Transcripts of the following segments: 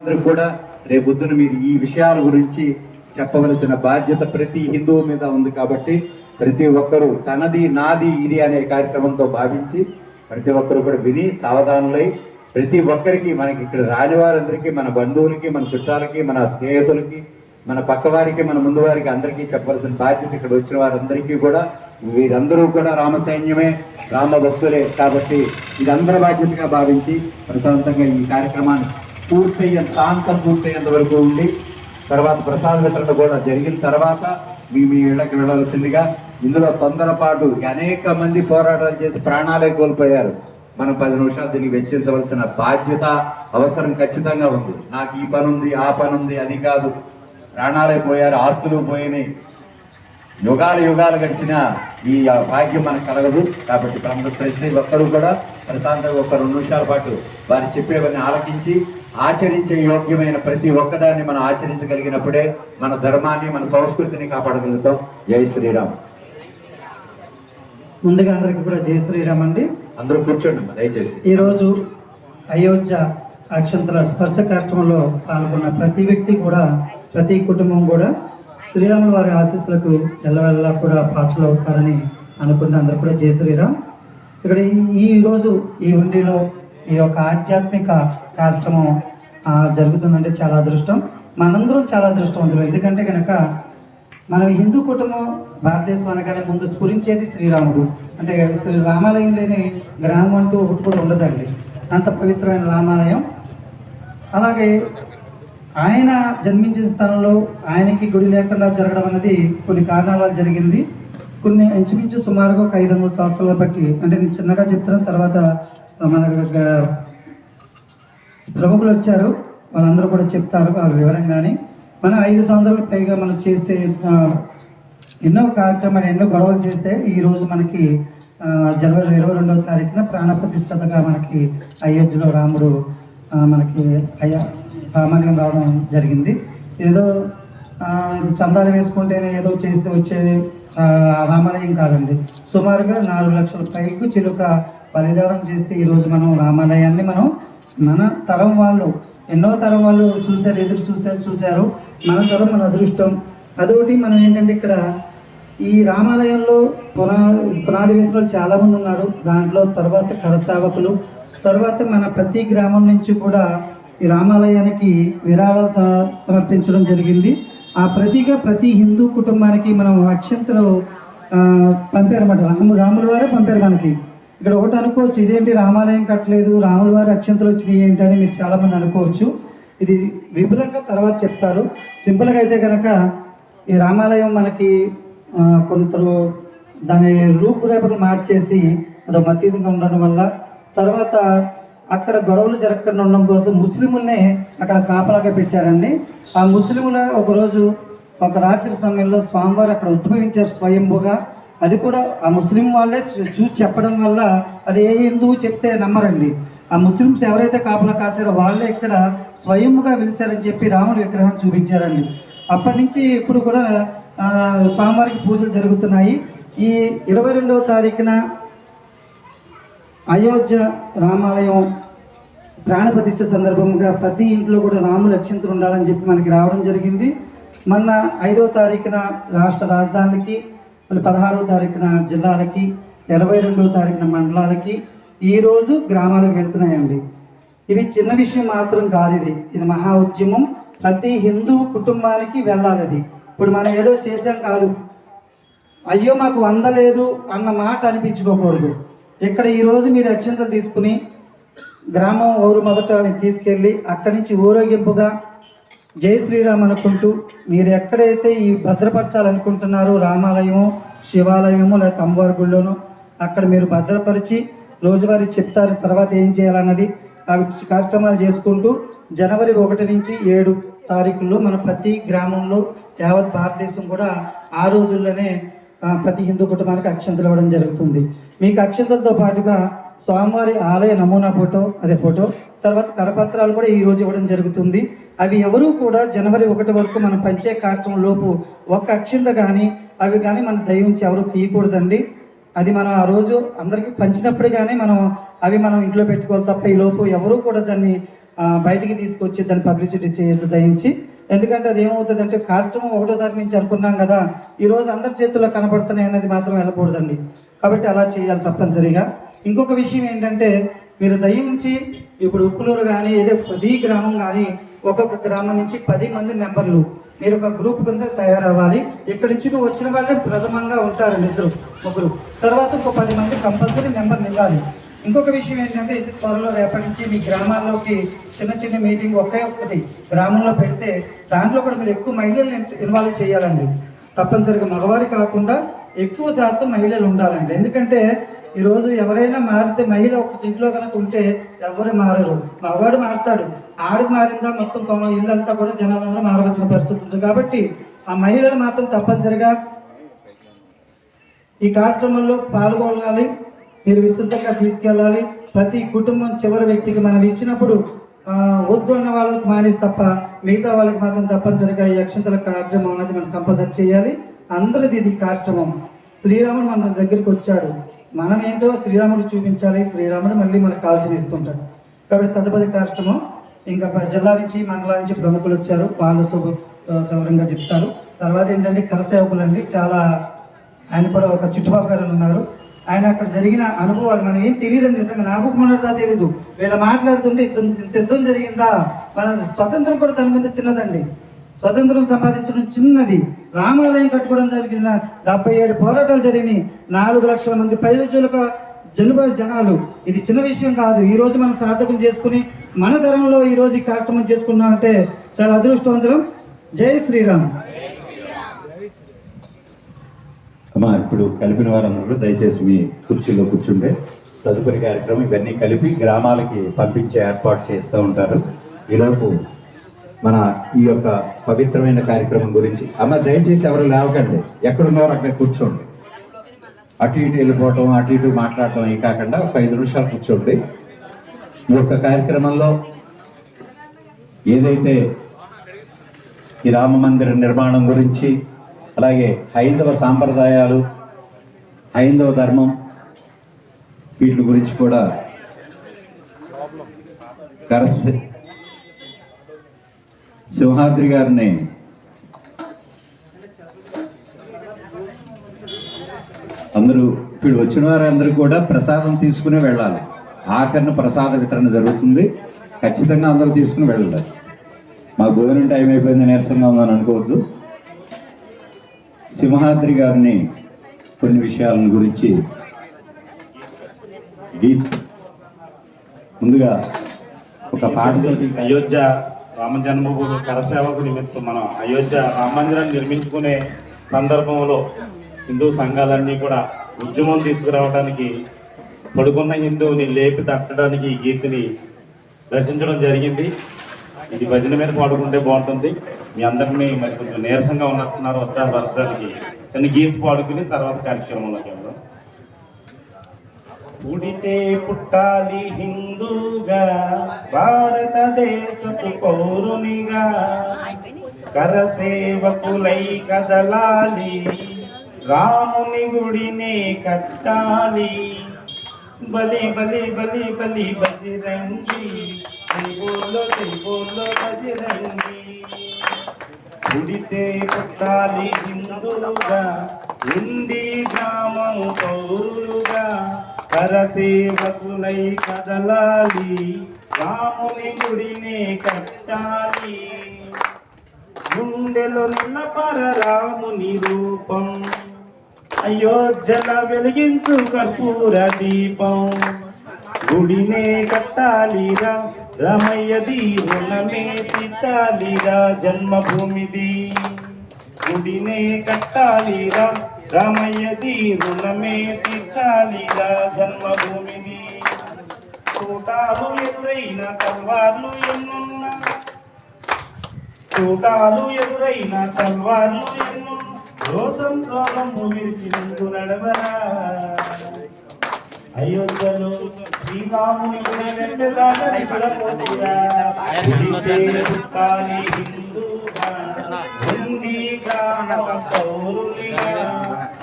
అందరూ కూడా రేపొద్దున మీరు ఈ విషయాల గురించి చెప్పవలసిన బాధ్యత ప్రతి హిందువు మీద ఉంది కాబట్టి ప్రతి ఒక్కరూ తనది నాది ఇది అనే కార్యక్రమంతో భావించి ప్రతి ఒక్కరు కూడా విని సావధానులై ప్రతి ఒక్కరికి మనకి ఇక్కడ రాని వారందరికీ మన బంధువులకి మన చుట్టాలకి మన స్నేహితులకి మన పక్కవారికి మన ముందు వారికి అందరికీ చెప్పవలసిన బాధ్యత ఇక్కడ వచ్చిన వారందరికీ కూడా వీరందరూ కూడా రామ సైన్యమే రామ భక్తులే కాబట్టి ఇది అందరి బాధ్యతగా భావించి ప్రశాంతంగా ఈ కార్యక్రమాన్ని పూర్తయ్యే ప్రాంతం పూర్తయ్యేంత వరకు ఉండి తర్వాత ప్రసాద వితరణ కూడా జరిగిన తర్వాత మీ మీ ఇళ్ళకి వెళ్ళవలసిందిగా ఇందులో తొందరపాటు అనేక మంది పోరాటాలు చేసి ప్రాణాలే కోల్పోయారు. మనం పది నిమిషాలు దీనికి వెచ్చించవలసిన బాధ్యత అవసరం ఖచ్చితంగా ఉంది. నాకు ఈ పని ఉంది ఆ పని ఉంది అది కాదు. ప్రాణాలే పోయారు ఆస్తులు పోయినాయి. యుగాలు యుగాలు గడిచిన ఈ భాగ్యం మనకు కలగదు. కాబట్టి ప్రతి ఒక్కరూ కూడా ప్రశాంతంగా ఒక రెండు నిమిషాల పాటు వారు చెప్పేవన్నీ ఆలకించి ఆచరించే యోగ్యమైన ప్రతి ఒక్కదాన్ని మనం ఆచరించగలిగినప్పుడే మన ధర్మాన్ని మన సంస్కృతిని కాపాడగలుగుతాం. జై శ్రీరామ్. ముందుగా అందరికీ కూడా జయ శ్రీరామ్ అండి. అందరూ కూర్చోండి దయచేసి. ఈరోజు అయోధ్య అక్షంతల స్పర్శ కార్యక్రమంలో పాల్గొన్న ప్రతి వ్యక్తి కూడా ప్రతి కుటుంబం కూడా శ్రీరాముల వారి ఆశీస్సులకు ఎల్లవెల్లా కూడా పాత్రలు అవుతారని అనుకుంటే అందరూ కూడా జయ శ్రీరామ్. ఇక్కడ ఈ- ఈ రోజు ఈ ఉండిలో ఈ యొక్క ఆధ్యాత్మిక కార్యక్రమం జరుగుతుందంటే చాలా అదృష్టం. మనందరం చాలా అదృష్టవంతులు. ఎందుకంటే కనుక మనం హిందూ కుటుంబం భారతదేశం అనగానే ముందు స్ఫురించేది శ్రీరాముడు. అంటే శ్రీ రామాలయం లేని గ్రామం అంటూ ఒకటి కూడా ఉండదండి. అంత పవిత్రమైన రామాలయం. అలాగే ఆయన జన్మించిన స్థలంలో ఆయనకి గుడి లేకుండా జరగడం అనేది కొన్ని కారణాల వల్ల జరిగింది. కొన్ని ఇంచుమించు సుమారుగా ఒక ఐదు వందల సంవత్సరాలు బట్టి అంటే నేను చిన్నగా చెప్తున్న తర్వాత మన ప్రముఖులు వచ్చారు. వాళ్ళందరూ కూడా చెప్తారు ఆ వివరంగానే. మనం ఐదు సంవత్సరాలు పైగా మనం చేస్తే ఎన్నో కార్యక్రమాలు ఎన్నో గొడవలు చేస్తే ఈరోజు మనకి జనవరి ఇరవై రెండవ తారీఖున ప్రాణ ప్రతిష్టతగా మనకి అయోధ్యలో రాముడు మనకి అయ్యా రామాలయం రావడం జరిగింది. ఏదో చందాలు వేసుకుంటేనే ఏదో చేస్తే వచ్చేది రామాలయం కాదండి. సుమారుగా నాలుగు లక్షల పైకు చిలుక పరిధానం చేస్తే ఈరోజు మనం రామాలయాన్ని మనం మన తరం వాళ్ళు ఎన్నో తరం వాళ్ళు చూశారు ఎదురు చూశారు చూశారు. మన తరం మన అదృష్టం. అదొకటి మనం ఏంటంటే ఇక్కడ ఈ రామాలయంలో పునా పునాది వేసిన చాలామంది ఉన్నారు. దాంట్లో తర్వాత కరసావకులు తర్వాత మన ప్రతి గ్రామం నుంచి కూడా ఈ రామాలయానికి విరాళాలు స- సమర్పించడం జరిగింది. ఆ ప్రతిగా ప్రతి హిందూ కుటుంబానికి మనం అక్షంతలు పంపారన్నమాట. రాము రాముల వారే పంపారు మనకి. ఇక్కడ ఒకటి అనుకోవచ్చు. ఇదేంటి రామాలయం కట్టలేదు? రాముల వారి అక్షంతలు వచ్చినాయి ఏంటి అని మీరు చాలామంది అనుకోవచ్చు. ఇది విపులంగా తర్వాత చెప్తారు. సింపుల్గా అయితే కనుక ఈ రామాలయం మనకి ఆ, కొందరు దాని రూపురేఖలు మార్చేసి అదొక మసీదుగా ఉండడం వల్ల తర్వాత అక్కడ గొడవలు జరగకుండా ఉండడం కోసం ముస్లిముల్నే అక్కడ కాపలాగా పెట్టారండి. ఆ ముస్లిముల ఒకరోజు ఒక రాత్రి సమయంలో స్వామివారు అక్కడ ఉద్భవించారు స్వయంభుగా. అది కూడా ఆ ముస్లిం వాళ్ళే చూసి చెప్పడం వల్ల అది ఏ హిందువు చెప్తే నమ్మరండి. ఆ ముస్లిమ్స్ ఎవరైతే కాపులా కాసారో వాళ్ళే ఇక్కడ స్వయంగా వెలిచారని చెప్పి రాముడి విగ్రహం చూపించారండి. అప్పటి నుంచి ఇప్పుడు కూడా స్వామివారికి పూజలు జరుగుతున్నాయి. ఈ ఇరవై రెండవ తారీఖున అయోధ్య రామాలయం ప్రాణప్రతిష్ఠ సందర్భంగా ప్రతి ఇంట్లో కూడా రాములు అక్షంతులు ఉండాలని చెప్పి మనకి రావడం జరిగింది. మొన్న ఐదవ తారీఖున రాష్ట్ర రాజధానికి మళ్ళీ పదహారో తారీఖున జిల్లాలకి ఇరవై రెండో తారీఖున మండలాలకి ఈరోజు గ్రామాలకు వెళ్తున్నాయండి. ఇవి చిన్న విషయం మాత్రం కాదు ఇది. ఇది మహా ఉద్యమం. ప్రతి హిందూ కుటుంబానికి వెళ్ళాలి అది. ఇప్పుడు మనం ఏదో చేసాం కాదు. అయ్యో మాకు అందలేదు అన్న మాట అనిపించుకోకూడదు. ఇక్కడ ఈరోజు మీరు అత్యంత తీసుకుని గ్రామం ఊరు మొదట తీసుకెళ్ళి అక్కడి నుంచి ఊరేగింపుగా జై శ్రీరామ్ అనుకుంటూ మీరు ఎక్కడైతే ఈ భద్రపరచాలనుకుంటున్నారో రామాలయము శివాలయము లేకపోతే అమ్మవారి గుళ్ళోనో అక్కడ మీరు భద్రపరిచి రోజువారీ చెప్తారు తర్వాత ఏం చేయాలన్నది అవి కార్యక్రమాలు చేసుకుంటూ జనవరి ఒకటి నుంచి ఏడు తారీఖుల్లో మన ప్రతి గ్రామంలో యావత్ భారతదేశం కూడా ఆ రోజుల్లోనే ప్రతి హిందూ కుటుంబానికి అక్షంతలు ఇవ్వడం జరుగుతుంది. మీకు అక్షంతలతో పాటుగా స్వామివారి ఆలయ నమూనా ఫోటో అదే ఫోటో. తర్వాత కరపత్రాలు కూడా ఈ రోజు ఇవ్వడం జరుగుతుంది. అవి ఎవరూ కూడా జనవరి ఒకటి వరకు మనం పంచే కార్యక్రమం లోపు ఒక్క అక్షింత కానీ అవి కానీ మన దయించి ఎవరు తీయకూడదండి. అది మనం ఆ రోజు అందరికీ పంచినప్పుడు కానీ మనం అవి మనం ఇంట్లో పెట్టుకోవాలి తప్ప ఈ లోపు ఎవరూ కూడా దాన్ని బయటికి తీసుకొచ్చి దాన్ని పబ్లిసిటీ చేయొద్దు దయించి. ఎందుకంటే అది ఏమవుతుంది అంటే కార్యక్రమం ఒకటో తారీఖు నుంచి అనుకున్నాం కదా ఈరోజు అందరి చేతుల్లో కనపడుతున్నాయి అనేది మాత్రం వెళ్ళకూడదండి. కాబట్టి అలా చేయాలి తప్పనిసరిగా. ఇంకొక విషయం ఏంటంటే మీరు దయించి ఇప్పుడు ఉప్పులూరు కానీ ఏదో ప్రతి గ్రామం కానీ ఒక్కొక్క గ్రామం నుంచి పది మంది నెంబర్లు మీరు ఒక గ్రూప్ కింద తయారవ్వాలి. ఇక్కడి నుంచి వచ్చిన వాళ్ళే ప్రథమంగా ఉంటారు ఇద్దరు ముగ్గురు. తర్వాత ఒక పది మంది కంపల్సరీ నెంబర్ నివ్వాలి ఇంకొక విషయం ఏంటంటే ఇది త్వరలో రేపటి నుంచి మీ గ్రామాల్లోకి చిన్న చిన్న మీటింగ్ ఒకే ఒక్కటి గ్రామంలో పెడితే దాంట్లో కూడా మీరు ఎక్కువ మహిళల్ని ఇన్వాల్వ్ చేయాలండి. తప్పనిసరిగా మగవారి కాకుండా ఎక్కువ శాతం మహిళలు ఉండాలండి. ఎందుకంటే ఈ రోజు ఎవరైనా మారితే మహిళ ఒక ఇంట్లో కనుక ఉంటే ఎవరు మారరు. మగవాడు మారుతాడు. ఆడికి మారిందా మొత్తం కొమ- ఇల్లంతా కూడా జనాలందరూ మారవలసిన పరిస్థితి ఉంది. కాబట్టి ఆ మహిళలు మాత్రం తప్పనిసరిగా ఈ కార్యక్రమంలో పాల్గొనాలి మీరు విస్తృతంగా తీసుకెళ్ళాలి. ప్రతి కుటుంబం చివరి వ్యక్తికి మనం ఇచ్చినప్పుడు వద్దు అన్న వాళ్ళకి మానేసి తప్ప మిగతా వాళ్ళకి మాత్రం తప్పనిసరిగా ఈ అక్షంతల కార్యక్రమం అనేది మనం కంపల్సరీ చేయాలి. అందరిది ఇది కార్యక్రమం. శ్రీరాముడు మన దగ్గరికి వచ్చాడు. మనం ఏంటో శ్రీరాముడు చూపించాలి శ్రీరాముడు మళ్ళీ మనకు కాల్చిన ఇస్తుంటాడు. కాబట్టి తదుపరి కార్యక్రమం ఇంకా జిల్లా నుంచి మండలా నుంచి ప్రముఖులు వచ్చారు. వాళ్ళు శుభ సౌరంగా చెప్తారు. తర్వాత ఏంటంటే కరసేవకులు అండి చాలా ఆయన కూడా ఒక చుట్టుపక్కల ఉన్నారు. ఆయన అక్కడ జరిగిన అనుభవాలు మనం ఏం తెలియదండి నిజంగా. నాకు మొన్నటిదా తెలియదు వీళ్ళు మాట్లాడుతుంటే ఇంత యుద్ధం జరిగిందా? మన స్వతంత్రం కూడా తన మీద చిన్నదండి. స్వతంత్రం సంపాదించడం చిన్నది. రామాలయం కట్టుకోవడం జరిగిన డెబ్బై ఏడు పోరాటాలు జరిగినాయి. నాలుగు లక్షల మంది పైరుజులకు జనుబ జనాలు. ఇది చిన్న విషయం కాదు. ఈ రోజు మనం సార్థకం చేసుకుని మన తరంలో ఈ రోజు ఈ కార్యక్రమం చేసుకున్నామంటే చాలా అదృష్టవంతులం. జై శ్రీరామ్. అమ్మా ఇప్పుడు కలిపిన వారందరూ దయచేసి మీ కుర్చీలో కూర్చుంటే. తదుపరి కార్యక్రమం ఇవన్నీ కలిపి గ్రామాలకి పంపించే ఏర్పాటు చేస్తూ ఉంటారు. ఈలోపు మన ఈ యొక్క పవిత్రమైన కార్యక్రమం గురించి. అమ్మ దయచేసి ఎవరు లేవకండి. ఎక్కడున్నారో అక్కడ కూర్చోండి. అటు ఇటు వెళ్ళిపోవటం అటు ఇటు మాట్లాడటం ఏ కాకుండా ఒక ఐదు నిమిషాలు కూర్చోండి. ఈ యొక్క కార్యక్రమంలో ఏదైతే ఈ రామ మందిర నిర్మాణం గురించి అలాగే హైందవ సాంప్రదాయాలు హైందవ ధర్మం వీటి గురించి కూడా కరస్ సింహాద్రి గారిని. అందరూ ఇప్పుడు వచ్చిన వారందరూ కూడా ప్రసాదం తీసుకుని వెళ్ళాలి. ఆఖరిన ప్రసాద వితరణ జరుగుతుంది. ఖచ్చితంగా అందరూ తీసుకుని వెళ్ళాలి. మా భోజనం టైం అయిపోయింది నీరసంగా ఉందని అనుకోవద్దు. సింహాద్రి గారిని కొన్ని విషయాలను గురించి గీత్ ముందుగా ఒక పాటతోటి అయోధ్య రామ జన్మభూమి కరసేవకు నిమిత్తం మనం అయోధ్య రామ మందిరాన్ని నిర్మించుకునే సందర్భంలో హిందూ సంఘాలన్నీ కూడా ఉద్యమం తీసుకురావడానికి పడుకున్న హిందువుని లేపి తట్టడానికి ఈ గీతిని రచించడం జరిగింది. ఇది భజన మీద పాడుకుంటే బాగుంటుంది. మీ అందరినీ మరి కొంచెం నీరసంగా ఉన్నట్టున్నారు ఉత్సాహపరచడానికి కొన్ని గీత పాడుకుని తర్వాత కార్యక్రమంలోకి పుడితే పుట్టాలి హిందూగా భారతదేశపు పౌరునిగా. కరసేవకులై కదలాలి రాముని గుడినే కట్టాలి. బలి బలి బలి బలి బజిరంగి జై బోలో జై బోలో బజిరంగి పుడితే పుట్టాలి హిందువుగా ఉండి గ్రామం పౌరులుగా. కరసేవకులై కదలాలి రాముని గుడిని కట్టాలి. గుండెలో నిన్నపర రాముని రూపం అయోధ్యల వెలిగించు కర్పూర దీపం. గుడినే కట్టాలిరా రమయ్యది రుణమే తీర్చాలిరా జన్మభూమిది. గుడినే కట్టాలిరా రామయ్యది రుణమే తీర్చాలిరా జన్మభూమిది. చూటాలు ఎదురైన తల్వార్లు ఎన్నున్న. చూటాలు ఎదురైన తల్వార్లు ఎన్నున్న. రోసం రోగము విరిచి ముందు నడవరా. అయోధ్యలో శ్రీరాముని గుడి వెంటదాగని పడపోతురా గుడితే పుట్టాలి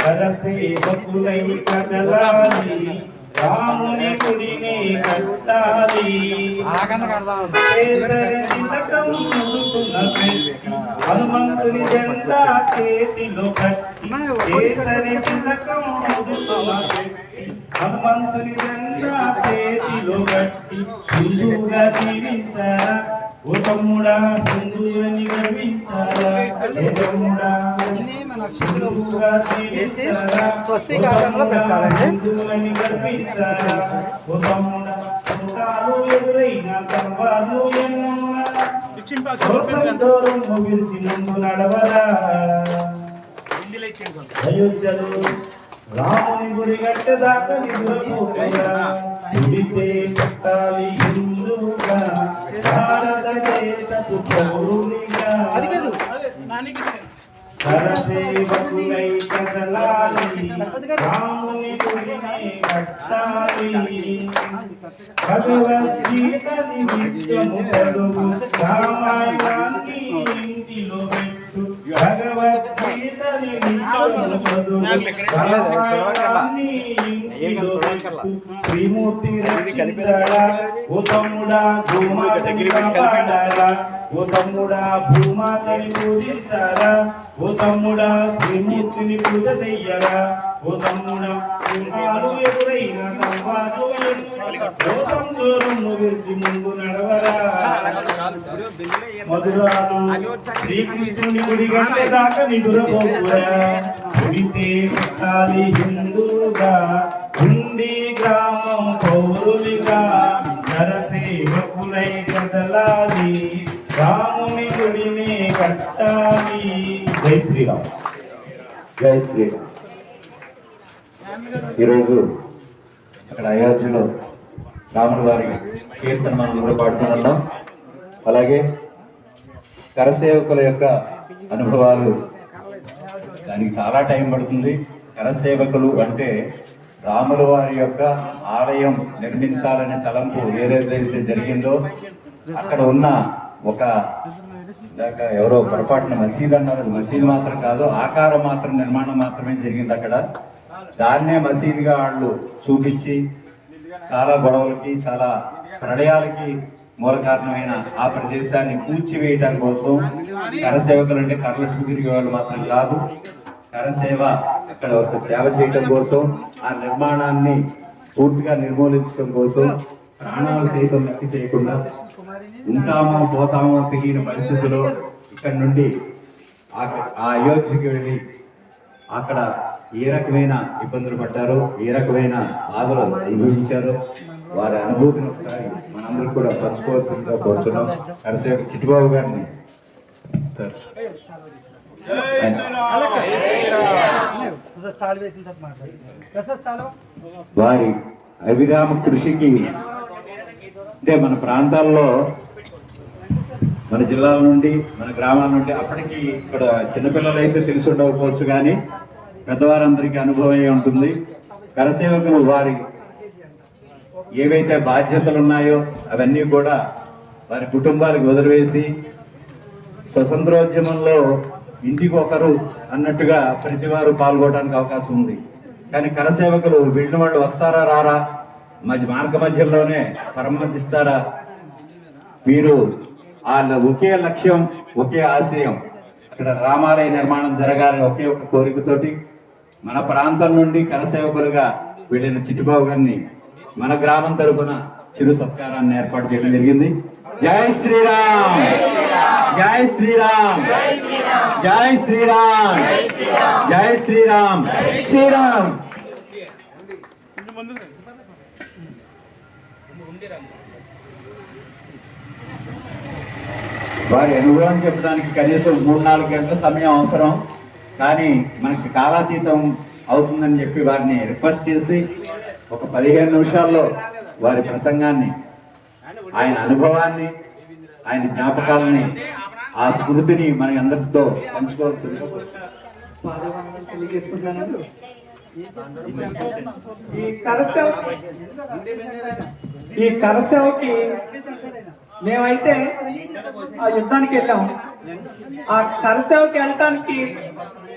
కరసేవకులై కదలాలి. రాముని గుడిని కట్టాలి. హనుమంతుని జెండా చేతిలో కట్టి కేసరి తిలకం పెట్టి, హనుమంతుని జెండా చేతిలో గట్టి హిందువుగా జీవించారా ఓ తమ్ముడా హిందువుని గర్వించారా ఓ తమ్ముడా పెట్టాలండి. హిందువులని గర్వించారా ఓ తమ్ముడా ఎదురైన సర్వాలు ఎన్నున్నా ముగిల్చి ముందు నడవరా అయోధ్యలో రాముని గుడి కట్టేదాకా నిద్రపోతురా గుడితే కట్టాలి హిందువుగా భారతదేశపు పౌరునిగా కరసేవకులై కదలాలి. రాముని గుడిని కట్టాలి. భగవద్గీతని నిత్యము చదువు. రామాయణాన్ని ఇంటిలో పెట్టు. భగవద్గీతని నిత్యము చదువు రామాయణాన్ని భూమాతని కాపాడారా ఓ త్రిమూర్తిని పూజ చెయ్యరా ఓ తమ్ముడా ఎదురైన దూరం విడిచి ముందు నడవరా మధురాను శ్రీకృష్ణుని గుడి గంట దాకా నిదురపోకురా గుడితే హిందూగా ఉండి గ్రామం పౌరులిగా నరసేవకులై కదలాలి రాముని గుడిని కట్టాలి. జై శ్రీరామ్. జై శ్రీరామ్. ఈరోజు అక్కడ అయోధ్యలో రాముల వారి కీర్తన మనం కూడా పాడుతున్నాం అలాగే కరసేవకుల యొక్క అనుభవాలు. దానికి చాలా టైం పడుతుంది. కరసేవకులు అంటే రాముల వారి యొక్క ఆలయం నిర్మించాలనే తలంపు ఏదైతే జరిగిందో అక్కడ ఉన్న ఒక ఇందాక ఎవరో పొరపాటున మసీద్ అన్నారు. మసీదు మసీద్ మాత్రం కాదు ఆకారం మాత్రం నిర్మాణం మాత్రమే జరిగింది అక్కడ. దాన్నే మసీదుగా వాళ్ళు చూపించి చాలా గొడవలకి చాలా ప్రళయాలకి మూల కారణమైన ఆ ప్రదేశాన్ని కూల్చివేయటం కోసం కరసేవకులు అంటే కర్ల తిరిగే వాళ్ళు మాత్రం కాదు కరసేవ అక్కడ ఒక సేవ చేయటం కోసం ఆ నిర్మాణాన్ని పూర్తిగా నిర్మూలించడం కోసం ప్రాణాలు సైతం వ్యక్తి చేయకుండా ఉంటామో పోతామో తెలియని పరిస్థితిలో ఇక్కడ నుండి ఆ ఆ అయోధ్యకి వెళ్ళి అక్కడ ఏ రకమైన ఇబ్బందులు పడ్డారో ఏ రకమైన బాధలు అనుభవించారో వారి అనుభూతిని ఒకసారి మనందరూ కూడా పంచుకోవాల్సిందిగా కోరుతున్నాం. కరసేవ చిట్టుబాబు గారిని. సార్. వారి అవిరామ కృషికి అంటే మన ప్రాంతాల్లో మన జిల్లాల నుండి మన గ్రామాల నుండి అప్పటికి ఇక్కడ చిన్నపిల్లలు అయితే తెలిసి ఉండకపోవచ్చు కానీ పెద్దవారందరికీ అనుభవం ఉంటుంది. కరసేవకులు వారి ఏవైతే బాధ్యతలు ఉన్నాయో అవన్నీ కూడా వారి కుటుంబాలకు వదిలివేసి స్వతంత్రోద్యమంలో ఇంటికి ఒకరు అన్నట్టుగా ప్రతి వారు పాల్గొనడానికి అవకాశం ఉంది. కానీ కరసేవకులు వెళ్ళిన వాళ్ళు వస్తారా రారా? మధ్య మార్గ మధ్యంలోనే పరమతిస్తారా వీరు వాళ్ళ ఒకే లక్ష్యం ఒకే ఆశయం. ఇక్కడ రామాలయ నిర్మాణం జరగాలని ఒకే ఒక కోరికతోటి మన ప్రాంతం నుండి కరసేవకులుగా వెళ్ళిన చిట్టుబాబు గారిని మన గ్రామం తరపున చిరు సత్కారాన్ని ఏర్పాటు చేయడం జరిగింది. జై శ్రీరామ్! జై శ్రీరామ్! జై శ్రీరామ్! జై శ్రీరామ్! శ్రీరామ్! వారి అనుభవం చెప్పడానికి కనీసం మూడు నాలుగు గంటల సమయం అవసరం. కానీ మనకి కాలాతీతం అవుతుందని చెప్పి వారిని రిక్వెస్ట్ చేసి ఒక పదిహేను నిమిషాల్లో వారి ప్రసంగాన్ని ఆయన అనుభవాన్ని ఆయన జ్ఞాపకాలని ఆ స్మృతిని మన అందరితో పంచుకోవాల్సింది తెలియజేసుకుంటున్నాను. ఈ కరసేవ ఈ కరసేవకి మేమైతే ఆ యుద్ధానికి వెళ్ళాం. ఆ కరసేవకి వెళ్ళటానికి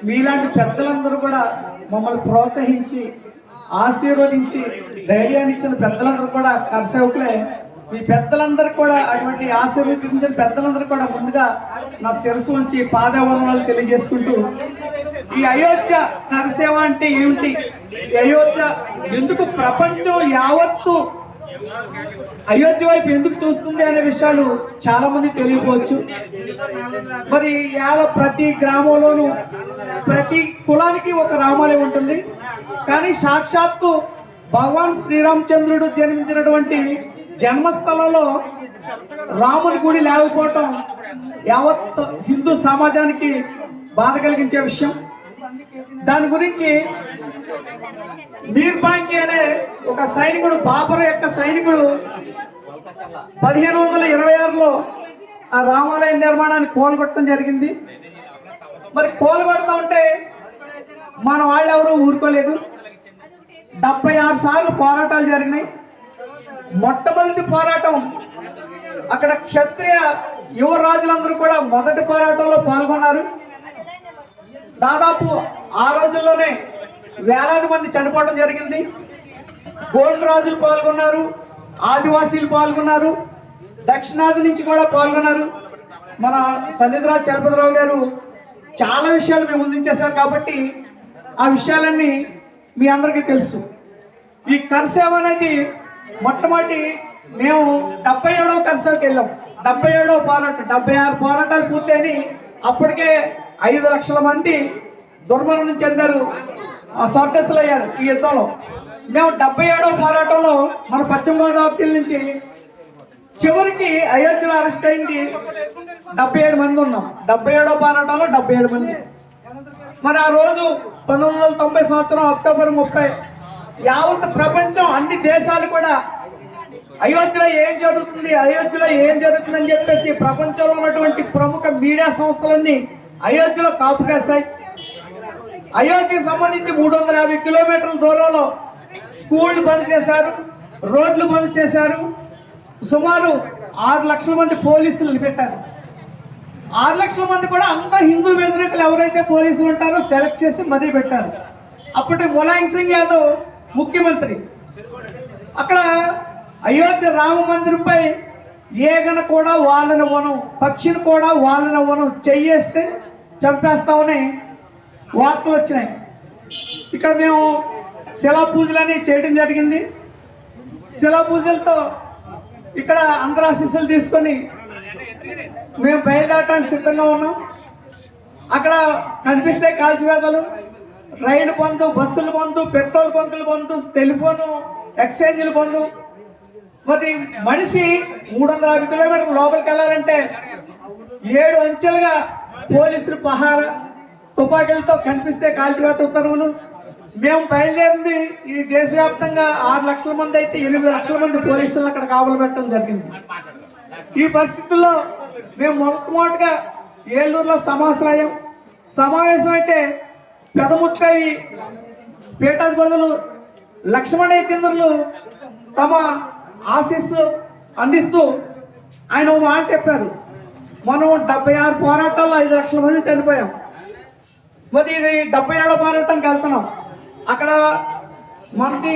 మీలాంటి పెద్దలందరూ కూడా మమ్మల్ని ప్రోత్సహించి ఆశీర్వదించి ధైర్యాన్ని ఇచ్చిన పెద్దలందరూ కూడా కరసేవకులే ఈ పెద్దలందరూ కూడా అటువంటి ఆశీర్వదించిన పెద్దలందరూ కూడా ముందుగా నా శిరస్సు నుంచి పాదవందనాలు తెలియజేసుకుంటూ ఈ అయోధ్య కరసేవ అంటే ఏమిటి? అయోధ్య ఎందుకు ప్రపంచం యావత్తు అయోధ్య వైపు ఎందుకు చూస్తుంది అనే విషయాలు చాలా మంది తెలియకపోవచ్చు. మరి ఇవాళ ప్రతి గ్రామంలోనూ ప్రతి కులానికి ఒక రామాలయం ఉంటుంది. కానీ సాక్షాత్తు భగవాన్ శ్రీరామచంద్రుడు జన్మించినటువంటి జన్మస్థలంలో రాముని గుడి లేకపోవటం యావత్ హిందూ సమాజానికి బాధ కలిగించే విషయం. దాని గురించి మీర్ బాంకి అనే ఒక సైనికుడు బాపర యొక్క సైనికుడు పదిహేను వందల ఇరవై ఆరులో ఆ రామాలయ నిర్మాణాన్ని కోలుగొట్టడం జరిగింది. మరి కోలుగొడతా ఉంటే మన వాళ్ళు ఎవరు ఊరుకోలేదు. డెబ్బై ఆరు సార్లు పోరాటాలు జరిగినాయి. మొట్టమొదటి పోరాటం అక్కడ క్షత్రియ యువ రాజులందరూ కూడా మొదటి పోరాటంలో పాల్గొన్నారు. దాదాపు ఆ రోజుల్లోనే వేలాది మంది చనిపోవడం జరిగింది. గోల్డ్ రాజులు పాల్గొన్నారు ఆదివాసీలు పాల్గొన్నారు దక్షిణాది నుంచి కూడా పాల్గొన్నారు. మన సన్నిధిరాజ్ చలపతిరావు గారు చాలా విషయాలు మేము ముందుంచేశారు కాబట్టి ఆ విషయాలన్నీ మీ అందరికీ తెలుసు. ఈ కర్సేవ అనేది మొట్టమొదటి మేము డెబ్బై ఏడవ కర్సేవకి వెళ్ళాం. డెబ్బై ఏడవ పోరాటం డెబ్బై ఆరు పోరాటాలు పూర్తయి అప్పటికే ఐదు లక్షల మంది దుర్మరణం చెందారు ఆ స్వర్గస్థులు అయ్యారు ఈ యుద్ధంలో. మేము డెబ్బై ఏడవ పోరాటంలో మన పశ్చిమ గోదావరి జిల్లా నుంచి చివరికి అయోధ్యలో అరెస్ట్ అయింది డెబ్బై ఏడు మంది ఉన్నాం. డెబ్బై ఏడవ పోరాటంలో డెబ్బై ఏడు మంది. మరి ఆ రోజు పంతొమ్మిది వందల తొంభై సంవత్సరం అక్టోబర్ ముప్పై యావత్ ప్రపంచం అన్ని దేశాలు కూడా అయోధ్యలో ఏం జరుగుతుంది అయోధ్యలో ఏం జరుగుతుందని చెప్పేసి ప్రపంచంలో ఉన్నటువంటి ప్రముఖ మీడియా సంస్థలన్నీ అయోధ్యలో కాపు కాస్తాయి అయోధ్యకు సంబంధించి మూడు వందల యాభై కిలోమీటర్ల దూరంలో స్కూళ్ళు బంద్ చేశారు రోడ్లు బంద్ చేశారు. సుమారు ఆరు లక్షల మంది పోలీసులు పెట్టారు ఆరు లక్షల మంది కూడా అంత హిందూ వ్యతిరేకులు ఎవరైతే పోలీసులు ఉంటారో సెలెక్ట్ చేసి మరీ పెట్టారు. అప్పటి ములాయం సింగ్ యాదవ్ ముఖ్యమంత్రి. అక్కడ అయోధ్య రామ మందిరంపై ఏగన కూడా వాళ్ళనివ్వను పక్షిని కూడా వాళ్ళనివ్వను చెయ్యేస్తే చంపేస్తామని వార్తలు వచ్చినాయి. ఇక్కడ మేము శిలా పూజలని చేయడం జరిగింది. శిలా పూజలతో ఇక్కడ అంతరాశిస్సులు తీసుకొని మేము బయలుదేరడానికి సిద్ధంగా ఉన్నాం. అక్కడ కనిపిస్తే కాల్చివేతలు. రైలు బంధు బస్సులు బంధు పెట్రోల్ బంకులు బంధు టెలిఫోను ఎక్స్చేంజ్లు బంధు. మరి మనిషి మూడు వందల యాభై కిలోమీటర్ల లోపలికి వెళ్ళాలంటే ఏడు అంచెలుగా పోలీసులు పహార తుపాకీలతో కనిపిస్తే కాల్చివేత ఉత్తర్వులు మేము బయలుదేరింది ఈ దేశవ్యాప్తంగా ఆరు లక్షల మంది అయితే ఎనిమిది లక్షల మంది పోలీసులు అక్కడ కావలు పెట్టడం జరిగింది. ఈ పరిస్థితుల్లో మేము మొట్టమొదటిగా ఏలూరులో సమాశ్రయం సమావేశం అయితే పెదముక్కవి పీఠాధిపతులు లక్ష్మణ కేంద్రులు తమ ఆశీస్సు అందిస్తూ ఆయన మాట చెప్పారు. మనం డెబ్బై ఆరు పోరాటాల్లో ఐదు లక్షల మంది చనిపోయాం. మరి ఇది డెబ్బై ఏడో పోరాటానికి వెళ్తున్నాం. అక్కడ మనకి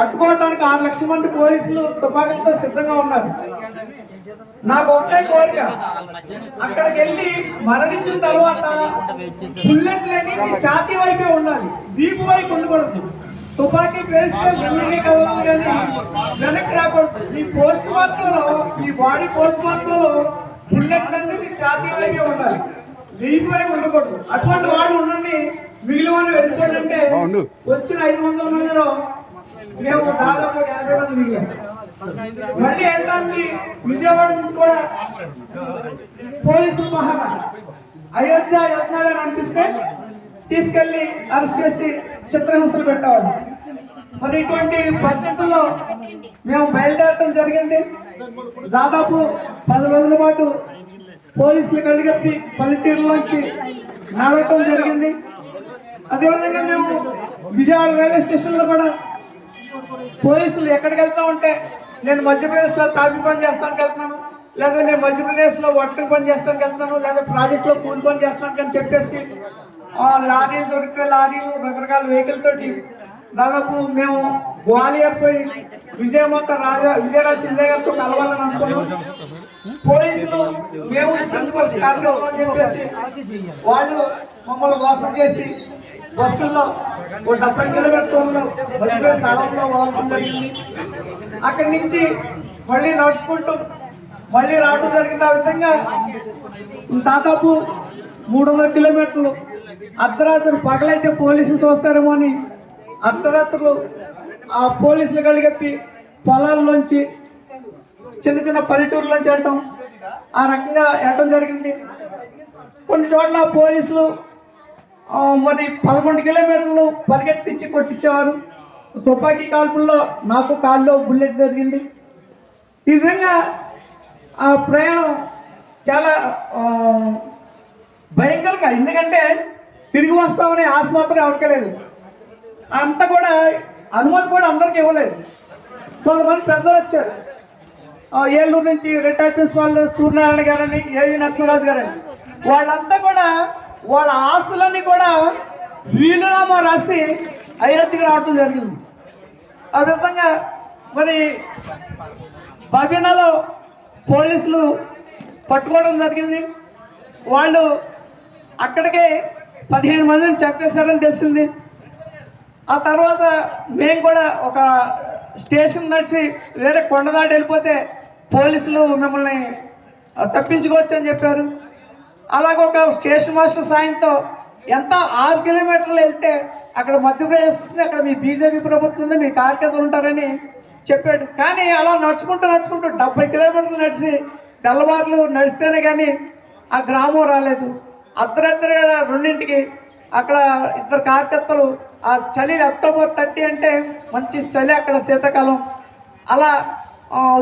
అడ్డుకోవడానికి ఆరు లక్షల మంది పోలీసులు తుపాకులతో సిద్ధంగా ఉన్నారు. నాకు ఒకటే కోరిక. అక్కడికి వెళ్ళి మరణించిన తర్వాత బుల్లెట్ లేని ఛాతీ వైపే ఉండాలి. వీపు వైపు ఉండకూడదు తుపాకీ పేస్తే ముందుకి కానీ వెనక్కి రాకూడదు. ఈ పోస్ట్ మార్టంలో ఈ బాడీ పోస్ట్ మార్టంలో బుల్లెట్ అన్ని నీ ఛాతీ వైపే ఉండాలి. వైపు ఉండకూడదు. అటువంటి వాడు ఉండండి. మిగిలిన వాళ్ళు వెళ్ళిపోయిందంటే వచ్చిన ఐదు వందల మందిలో మేము దాదాపు ఎనభై మంది మిగిలాం. మళ్ళీ వెళ్ళడానికి విజయవాడ కూడా పోలీసులు మహారా అయోధ్య వెళ్తున్నాడని అనిపిస్తే తీసుకెళ్ళి అరెస్ట్ చేసి చిత్రహింసలు పెట్టేవాడు. మరి ఇటువంటి పరిస్థితుల్లో మేము బయలుదేరటం జరిగింది. దాదాపు పది రోజుల పాటు పోలీసులు కలిగప్పి పల్లెటూరులోంచి నడవటం జరిగింది. అదేవిధంగా మేము విజయవాడ రైల్వే స్టేషన్లో కూడా పోలీసులు ఎక్కడికి వెళ్తా ఉంటే నేను మధ్యప్రదేశ్లో తాపి పని చేస్తానికి వెళ్తున్నాను లేదా నేను మధ్యప్రదేశ్లో వర్క్ పని చేస్తానికి వెళ్తున్నాను లేదా ప్రాజెక్ట్లో కూలి పని చేస్తానికి అని చెప్పేసి లారీలు దొరికితే లారీలు రకరకాల వెహికల్ తోటి దాదాపు మేము గ్వాలియర్ పోయి విజయమాత రాజా విజయరాజ సింధయ్య గారితో కలవాలని అనుకున్నాం. పోలీసులు మేము సంతోష్ కార్యక్రమం చెప్పేసి వాళ్ళు మమ్మల్ని మోసం చేసి బస్సుల్లో ఒక డెబ్బై కిలోమీటర్ల బస్సు స్థలంలో వాళ్ళు జరిగింది అక్కడి నుంచి మళ్ళీ నడుచుకుంటూ మళ్ళీ రావడం జరిగింది. ఆ విధంగా దాదాపు మూడు వందల కిలోమీటర్లు అర్ధరాత్రులు పగలైతే పోలీసులు చూస్తారేమో అని అర్ధరాత్రులు ఆ పోలీసులు కలిగప్పి పొలాల్లోంచి చిన్న చిన్న పల్లెటూరులోంచి వెళ్ళటం ఆ రకంగా వెళ్ళడం జరిగింది. కొన్ని చోట్ల పోలీసులు మరి పదకొండు కిలోమీటర్లు పరిగెత్తించి కొట్టించేవారు. తుపాకీ కాల్పుల్లో నాకు కాల్లో బుల్లెట్ జరిగింది. ఈ విధంగా ఆ ప్రయాణం చాలా భయంకరంగా. ఎందుకంటే తిరిగి వస్తామనే ఆశ మాత్రం ఎవరికీ లేదు. అంతా కూడా అనుమతి కూడా అందరికి ఇవ్వలేదు. కొంతమంది పెద్దలు వచ్చారు. ఏలూరు నుంచి రిటైర్ ప్రిన్సిపాల్ సూర్యనారాయణ గారని ఏవి నరసింహరాజు గారని. వాళ్ళంతా కూడా వాళ్ళ ఆస్తులన్నీ కూడా వీలునామా రాసి అయోధ్యకి రావడం జరిగింది. ఆ విధంగా మరి బాబినాలో పోలీసులు పట్టుకోవడం జరిగింది. వాళ్ళు అక్కడికే పదిహేను మందిని చంపేశారని తెలిసింది. ఆ తర్వాత మేము కూడా ఒక స్టేషన్ నడిచి వేరే కొండదాటి వెళ్ళిపోతే పోలీసులు మిమ్మల్ని తప్పించుకోవచ్చు అని చెప్పారు. అలాగే ఒక స్టేషన్ మాస్టర్ సాయంతో ఎంత ఆరు కిలోమీటర్లు వెళ్తే అక్కడ మధ్యప్రదేశ్ ఉంది అక్కడ మీ బీజేపీ ప్రభుత్వం ఉంది మీ కార్యకర్తలు ఉంటారని చెప్పాడు. కానీ అలా నడుచుకుంటూ నడుచుకుంటూ డెబ్బై కిలోమీటర్లు నడిచి తెల్లవారులు నడిస్తేనే కానీ ఆ గ్రామం రాలేదు. అర్ధరాత్రి రెండింటికి. అక్కడ ఇద్దరు కార్యకర్తలు ఆ చలి అక్టోబర్ థర్టీ అంటే మంచి చలి అక్కడ శీతాకాలం. అలా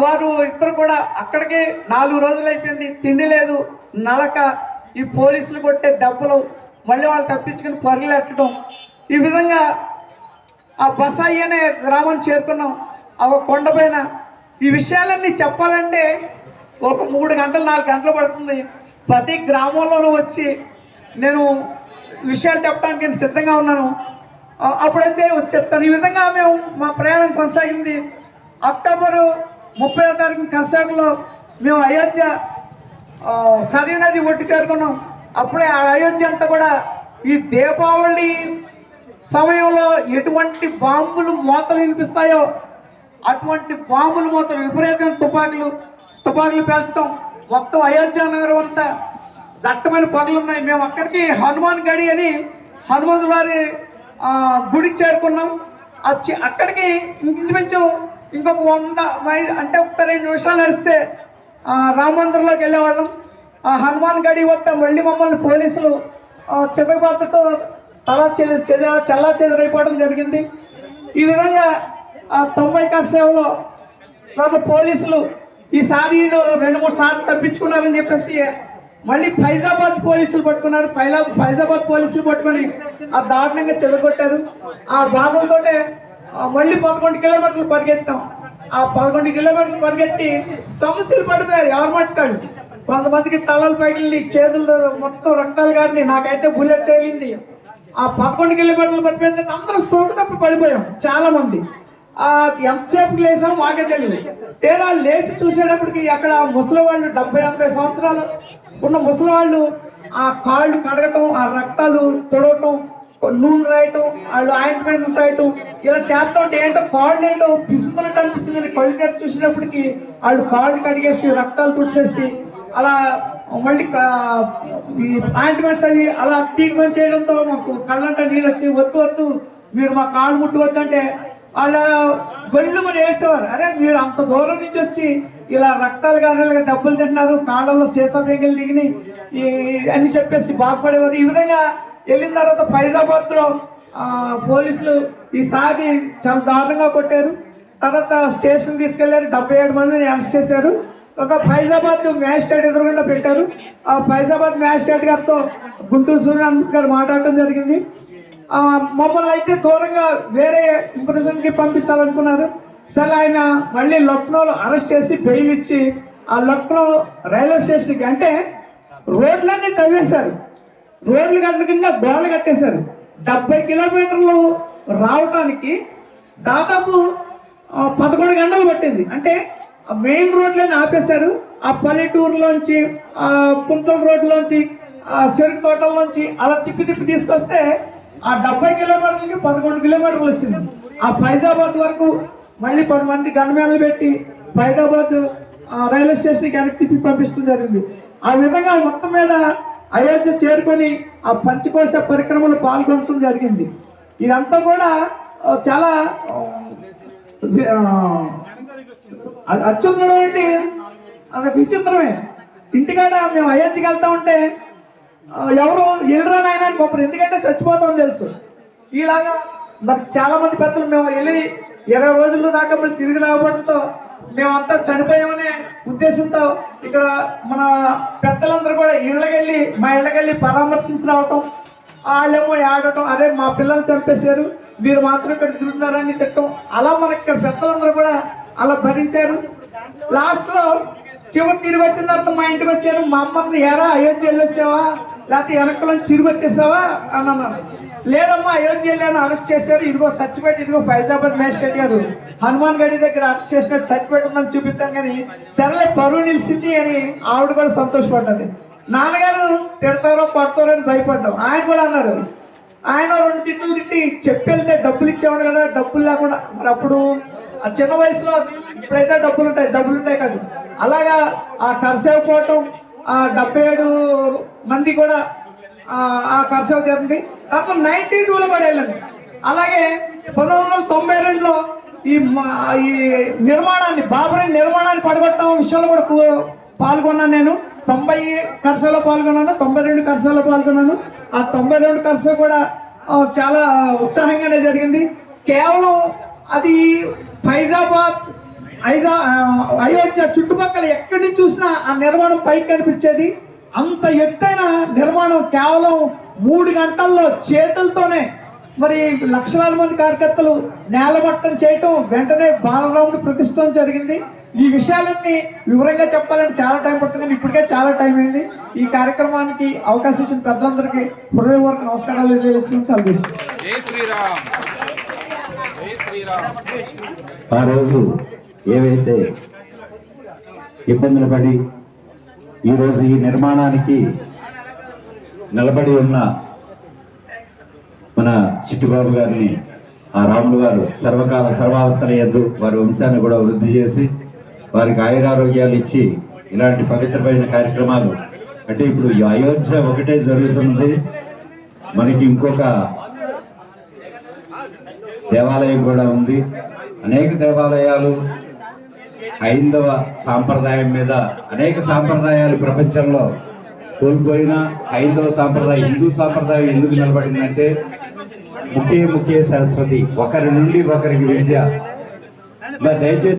వారు ఇద్దరు కూడా అక్కడికి నాలుగు రోజులు అయిపోయింది. తిండి లేదు నడక ఈ పోలీసులు కొట్టే దెబ్బలు మళ్ళీ వాళ్ళు తప్పించుకుని పరిగెట్టడం ఈ విధంగా ఆ బసాయి అనే గ్రామం చేరుకున్నాం. ఆ ఒక కొండపైన ఈ విషయాలన్నీ చెప్పాలంటే ఒక మూడు గంటలు నాలుగు గంటలు పడుతుంది. ప్రతి గ్రామంలోనూ వచ్చి నేను విషయాలు చెప్పడానికి నేను సిద్ధంగా ఉన్నాను. అప్పుడైతే వచ్చి చెప్తాను. ఈ విధంగా మేము మా ప్రయాణం కొనసాగింది. అక్టోబరు ముప్పై తారీఖు కర్షాకులో మేము అయోధ్య సరీ నది ఒట్టి చేరుకున్నాం. అప్పుడే ఆ అయోధ్య అంతా కూడా ఈ దీపావళి సమయంలో ఎటువంటి బాంబులు మోతలు వినిపిస్తాయో అటువంటి బాంబులు మూతలు విపరీతమైన తుపాకులు తుపాకులు పేస్తాం మొత్తం అయోధ్య నగరం అంతా దట్టమైన పొగలు ఉన్నాయి. మేము అక్కడికి హనుమాన్ గడి అని హనుమంతు వారి గుడికి చేరుకున్నాం. వచ్చి అక్కడికి ఇంచుమించు ఇంకొక వంద మైల్ అంటే ఒక రెండు నిమిషాలు నడిస్తే రామందిర్లోకి వెళ్ళేవాళ్ళం. ఆ హనుమాన్ గడి వద్ద మళ్ళీ మమ్మల్ని పోలీసులు చెదగబాటుతో తలా చెల్లి చల్లా చెదరైపోవడం జరిగింది. ఈ విధంగా తొంభై కాసు సేవలో పోలీసులు ఈసారి రెండు మూడు సార్లు తప్పించుకున్నారని చెప్పేసి మళ్ళీ ఫైజాబాద్ పోలీసులు పట్టుకున్నారు. ఫైలా ఫైజాబాద్ పోలీసులు పట్టుకొని ఆ దారుణంగా చెడగొట్టారు ఆ బాధలతో మళ్ళీ పదకొండు కిలోమీటర్లు పరిగెత్తాం. ఆ పదకొండు కిలోమీటర్లు పరిగెత్తి సమస్యలు పడిపోయారు. ఎవరు మట్టుకాళ్ళు కొంతమందికి తలలు పగిలి చేతులు మొత్తం రక్తాలు కానీ నాకైతే బుల్లెట్ తేలింది. ఆ పదకొండు కిలోమీటర్లు పడిపోయిన అందరూ సోకు తప్పి పడిపోయాం చాలా మంది ఎంతసేపు లేసాం మాకే తెలియదు. తేడా లేచి చూసేటప్పటికి అక్కడ ముసలి వాళ్ళు డెబ్బై ఎనభై సంవత్సరాలు ఉన్న ముసలి వాళ్ళు ఆ కాళ్ళు కడగటం ఆ రక్తాలు తొడవటం నూనె రాయటం వాళ్ళు ఆయింట్మెంట్ రాయటం ఇలా చేస్తా ఉంటే ఏంటో కాళ్ళు ఏంటో పిసుకున్నట్టు అనిపిస్తుంది. కళ్ళు తెరిచి చూసినప్పటికి వాళ్ళు కాళ్ళు కడిగేసి రక్తాలు తుడిచేసి అలా మళ్ళీ ఈ ఆయింట్మెంట్స్ అవి అలా ట్రీట్మెంట్ చేయడంతో మాకు కళ్ళంట నీళ్ళు వచ్చి వద్దు వద్దు మీరు మా కాళ్ళు ముట్టవద్దు అలా వాళ్ళ వేసేవారు అరే మీరు అంత దూరం నుంచి వచ్చి ఇలా రక్తాలు గారెలుగా దెబ్బలు తింటున్నారు కాళ్ళలో సీసా పేగలు దిగిని ఈ అని చెప్పేసి బాధపడేవారు. ఈ విధంగా వెళ్ళిన తర్వాత ఫైజాబాద్లో పోలీసులు ఈసారి చాలా దారుణంగా కొట్టారు. తర్వాత స్టేషన్ తీసుకెళ్ళారు డెబ్బై ఏడు మందిని అరెస్ట్ చేశారు. తర్వాత ఫైజాబాద్ మ్యాజిస్ట్రేట్ ఎదురుగుండా పెట్టారు. ఆ ఫైజాబాద్ మ్యాజిస్ట్రేట్ గారితో గుంటూరు సూర్యనాథ్ గారు మాట్లాడటం జరిగింది. మమ్మల్ని అయితే దూరంగా వేరే ఇంప్రెషన్కి పంపించాలనుకున్నారు. సరే ఆయన మళ్ళీ లక్నోలో అరెస్ట్ చేసి బెయిల్ ఇచ్చి ఆ లక్నో రైల్వే స్టేషన్కి అంటే రోడ్లన్నీ తవ్వేశారు. రోడ్లు గంటల కింద గోడలు కట్టేశారు. డెబ్బై కిలోమీటర్లు రావటానికి దాదాపు పదకొండు గంటలు పట్టింది. అంటే మెయిన్ రోడ్లని ఆపేశారు. ఆ పల్లెటూరులోంచి ఆ పుంతల రోడ్లోంచి ఆ చెరుకు తోటల్లోంచి అలా తిప్పి తిప్పి తీసుకొస్తే ఆ డెబ్బై కిలోమీటర్లకి పదకొండు కిలోమీటర్లు వచ్చింది. ఆ ఫైజాబాద్ వరకు మళ్ళీ పది మంది గన్మ్యాన్లు పెట్టి ఫైజాబాద్ ఆ, రైల్వే స్టేషన్కి వెనక్కి తిప్పి పంపించడం జరిగింది. ఆ విధంగా మొత్తం మీద అయోధ్య చేరుకొని ఆ పంచకోశ పరిక్రమలు పాల్గొనడం జరిగింది. ఇదంతా కూడా చాలా ఆ, అది విచిత్రమే. ఇంటికాడ మేము అయోధ్యకి వెళ్తా ఉంటే ఎవరు వెళ్ళరా నాయన అని ఎందుకంటే చచ్చిపోతాం తెలుసు. ఇలాగా మరి చాలా మంది పెద్దలు మేము వెళ్ళి ఇరవై రోజుల దాకా మళ్ళీ తిరిగి రావడంతో మేమంతా చనిపోయామనే ఉద్దేశంతో ఇక్కడ మన పెద్దలందరూ కూడా ఇళ్ళకెళ్ళి మా ఇళ్ళకెళ్ళి పరామర్శించి రావటం వాళ్ళేమో ఆడటం అరే మా పిల్లలు చంపేశారు మీరు మాత్రం ఇక్కడ తిరుగుతున్నారని తిట్టం అలా మనకి ఇక్కడ పెద్దలందరూ కూడా అలా భరించారు. లాస్ట్లో చివరి తిరిగి వచ్చిన తర్వాత మా ఇంటికి వచ్చారు. మా అమ్మని ఎరా అయోధ్య వెళ్ళి వచ్చావా? లేకపోతే వెనకలో తిరిగి వచ్చేసావా? అని అన్నాను. లేదమ్మా అయోధ్య వెళ్ళాను అరెస్ట్ చేశారు. ఇదిగో సర్టిఫికేట్ ఇదిగో ఫైజాబాద్ మేజిస్ట్రేట్ గారు. హనుమాన్ గడి దగ్గర అరెస్ట్ చేసినట్టు సర్టిఫికేట్ ఉందని చూపిస్తాను కానీ సరేలే పరువు నిలిచింది అని ఆవిడ కూడా సంతోషపడ్డది. నాన్నగారు తిడతారో పడతారో అని భయపడ్డాం. ఆయన కూడా అన్నారు ఆయన రెండు తిట్లు తిట్టి చెప్పి వెళ్తే డబ్బులు ఇచ్చేవాడు కదా డబ్బులు లేకుండా. మరి అప్పుడు ఆ చిన్న వయసులో ఇప్పుడైతే డబ్బులు ఉంటాయి. డబ్బులు ఉంటాయి కాదు. అలాగా ఆ కరసేవ పోవటం డెబ్బై ఏడు మంది కూడా ఆ, ఆ జరిగింది. తర్వాత నైన్టీ టూలో కూడా వెళ్ళండి అలాగే పంతొమ్మిది వందల తొంభై రెండులో ఈ ఈ నిర్మాణాన్ని బాబరీ నిర్మాణాన్ని పడగొట్టడం విషయంలో కూడా పాల్గొన్నాను నేను. తొంభై కర్సలో పాల్గొన్నాను తొంభై రెండు కర్సలో పాల్గొన్నాను. ఆ తొంభై రెండు కర్స కూడా చాలా ఉత్సాహంగానే జరిగింది. కేవలం అది ఫైజాబాద్ ఆ, అయోధ్య చుట్టుపక్కల ఎక్కడి నుంచి చూసినా ఆ నిర్మాణం పైకి కనిపించేది అంత ఎత్తైన నిర్మాణం కేవలం మూడు గంటల్లో చేతులతోనే మరి లక్షలాది మంది కార్యకర్తలు నేలమట్టం చేయటం వెంటనే బాలరాముడు ప్రతిష్టం జరిగింది. ఈ విషయాలన్నీ వివరంగా చెప్పాలంటే చాలా టైం పడుతుంది ఇప్పటికే చాలా టైం అయింది. ఈ కార్యక్రమానికి అవకాశం ఇచ్చిన పెద్దలందరికీ హృదయపూర్వక నమస్కారాలు తెలియజేస్తున్నాం. శ్రీరామ్. ఆ రోజు ఏవైతే ఇబ్బందులు పడి ఈరోజు ఈ నిర్మాణానికి నిలబడి ఉన్న మన చిట్టిబాబు గారిని ఆ రాములు గారు సర్వకాల సర్వావస్థల ఎందు వారి వంశాన్ని కూడా వృద్ధి చేసి వారికి ఆయురారోగ్యాలు ఇచ్చి ఇలాంటి పవిత్రమైన కార్యక్రమాలు. అంటే ఇప్పుడు అయోధ్య ఒకటే జరుగుతుంది. మనకి ఇంకొక దేవాలయం కూడా ఉంది. అనేక దేవాలయాలు హైందవ సాంప్రదాయం మీద అనేక సాంప్రదాయాలు ప్రపంచంలో కోల్పోయిన హైందవ సాంప్రదాయం హిందూ సాంప్రదాయం ఎందుకు నిలబడిందంటే ముఖ్య ముఖ్య సరస్వతి ఒకరి నుండి ఒకరికి విద్య. దయచేసి